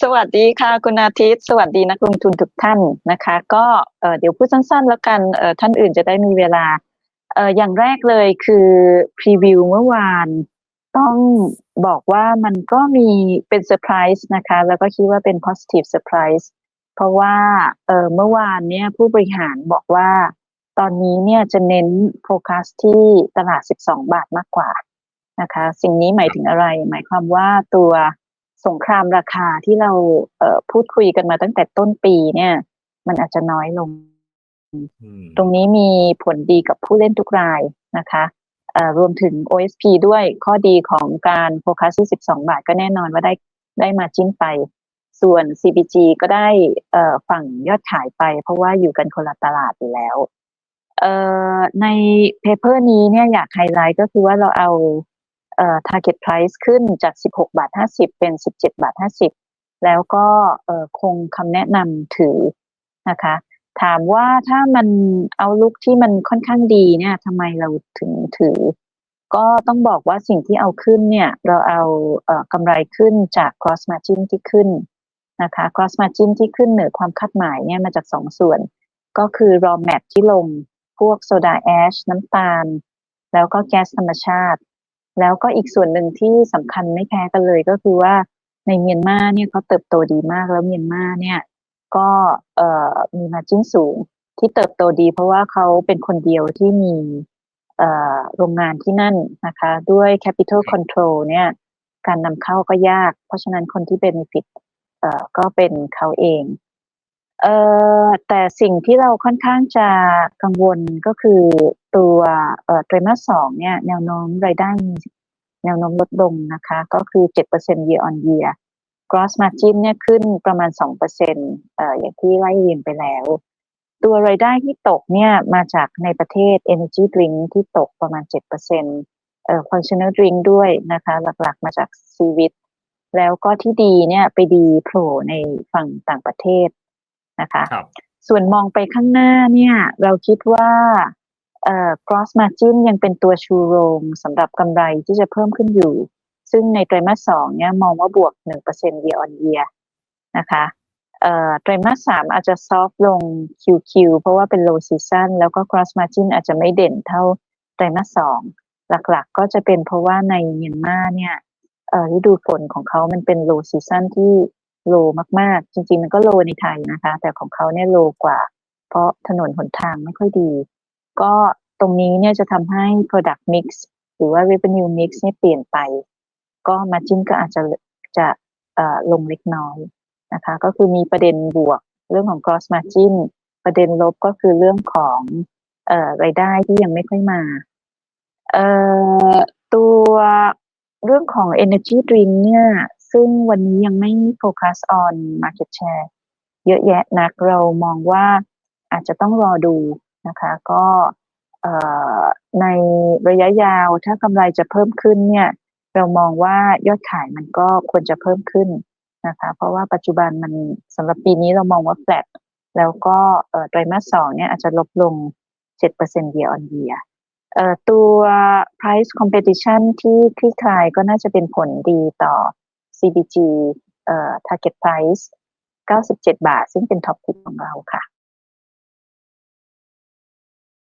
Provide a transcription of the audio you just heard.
สวัสดีค่ะคุณอาทิตย์ สวัสดีนักลงทุนทุกท่านนะคะ ก็เเดี๋ยวพูดสั้นๆ แล้วกันท่านอื่นจะได้มีเวลาออย่างแรกเลยคือพรีวิวเมื่อวานต้องบอกว่ามันก็มีเป็นเซอร์ไพรส์นะคะ แล้วก็คิดว่าเป็น positive surprise เพราะว่าเเมื่อวานเนี่ยผู้บริหารบอกว่าตอนนี้เนี่ยจะเน้นโฟกัสที่ตลาด 12 บาทมากกว่านะคะ สิ่งนี้หมายถึงอะไร หมายความว่าตัว สงครามราคาที่เราเอ่อพูดคุยกันมาตั้งแต่ต้นปีเนี่ย มันอาจจะน้อยลงอืมตรงนี้มีผลดีกับผู้เล่นทุกรายนะคะเอ่อรวมถึง OSP ด้วยข้อดีของการโฟกัสที่ 12 บาทก็แน่นอนว่าได้ได้มาจิ้นไป ส่วน CBG ก็ได้เอ่อฝั่งยอดขายไป เพราะว่าอยู่กันคนละตลาดอยู่แล้วเอ่อในเพเปอร์นี้เนี่ยอยากไฮไลท์ก็คือว่าเราเอาเอ่อ target price ขึ้นจาก 16 บาท 50 เป็น 17 บาท 50 แล้วก็คงคำแนะนำถือนะคะ ถามว่าถ้ามันเอาลุกที่มันค่อนข้างดีเนี่ยทำไมเราถึงถือ ก็ต้องบอกว่าสิ่งที่เอาขึ้นเนี่ยเราเอาเออกำไรขึ้นจาก cross margin ที่ขึ้นนะคะ cross margin ที่ขึ้นเหนือความคาดหมายเนี่ยมาจากสองส่วน ก็คือ raw mat ที่ลงพวกโซดาแอชน้ำตาล แล้วก็แก๊สธรรมชาติ แล้วก็อีกส่วนหนึ่งที่สำคัญไม่แพ้กันเลยก็คือว่าในเมียนมาเนี่ยเขาเติบโตดีมากแล้วเมียนมาเนี่ยก็เอ่อมีมาจิ้นสูงที่เติบโตดี เพราะว่าเขาเป็นคนเดียวที่มีเอ่อโรงงานที่นั่นนะคะ ด้วย capital control เนี่ยการนำเข้าก็ยาก เพราะฉะนั้นคนที่ benefit เอ่อก็เป็นเขาเอง เอ่อแต่สิ่งที่เราค่อนข้างจะกังวลก็คือตัวเอ่อไตรมาสสองเนี่ยแนวโน้มรายได้มีแนวโน้มลดลงนะคะ ก็คือ 7% year on year gross margin เนี่ยขึ้นประมาณ 2%เอ่ออย่างที่ไล่เรียงไปแล้ว ตัวรายได้ที่ตกเนี่ยมาจากในประเทศ energy drink ที่ตกประมาณ 7%เอ่อ functional drink ด้วยนะคะ หลักๆมาจากซีวิตแล้วก็ที่ดีเนี่ยไปดีโผล่ในฝั่งต่างประเทศ นะคะครับส่วนมองไปข้างหน้าเนี่ย เราคิดว่าเอ่อ gross margin ยังเป็นตัวชูโรงสำหรับกำไรที่จะเพิ่มขึ้นอยู่ ซึ่งในไตรมาสสองเนี่ยมองว่าบวก 1% year on year นะคะเอ่อไตรมาสสามอาจจะซอฟลง QQ เพราะว่าเป็น low season แล้วก็ gross margin อาจจะไม่เด่นเท่าไตรมาสสองหลักๆ ก็จะเป็นเพราะว่าในเมียนมาเนี่ยเอ่อฤดูฝนของเขามันเป็น low season ที่ โลมากๆ จริงๆ มันก็โลในไทยนะคะ แต่ของเขาเนี่ยโลกว่า เพราะถนนหนทางไม่ค่อยดี ก็ตรงนี้เนี่ยจะทำให้ product mix หรือว่า revenue mix เนี่ยเปลี่ยนไป ก็ margin ก็อาจจะจะเอ่อลงเล็กน้อยนะคะ ก็คือมีประเด็นบวกเรื่องของ gross margin ประเด็นลบก็คือเรื่องของเอ่อรายได้ที่ยังไม่ค่อยมาเอ่อตัวเรื่องของ energy drink เนี่ย ซึ่งวันนี้ยังไม่โฟกัส on market share เยอะแยะนักเรามองว่าอาจจะต้องรอดูนะคะ ก็ในระยะยาวถ้ากำไรจะเพิ่มขึ้นเนี่ย เรามองว่ายอดขายมันก็ควรจะเพิ่มขึ้นนะคะ เพราะว่าปัจจุบันมันสำหรับปีนี้เรามองว่า flat แล้วก็ไตรมาสสองเนี่ยอาจจะลบลง 7% year on year เอ่อตัว price competition ที่คลี่คลายก็น่าจะเป็นผลดีต่อ CBG เอ่อ target price 97 บาท ซึ่งเป็นท็อปทิปของเราค่ะ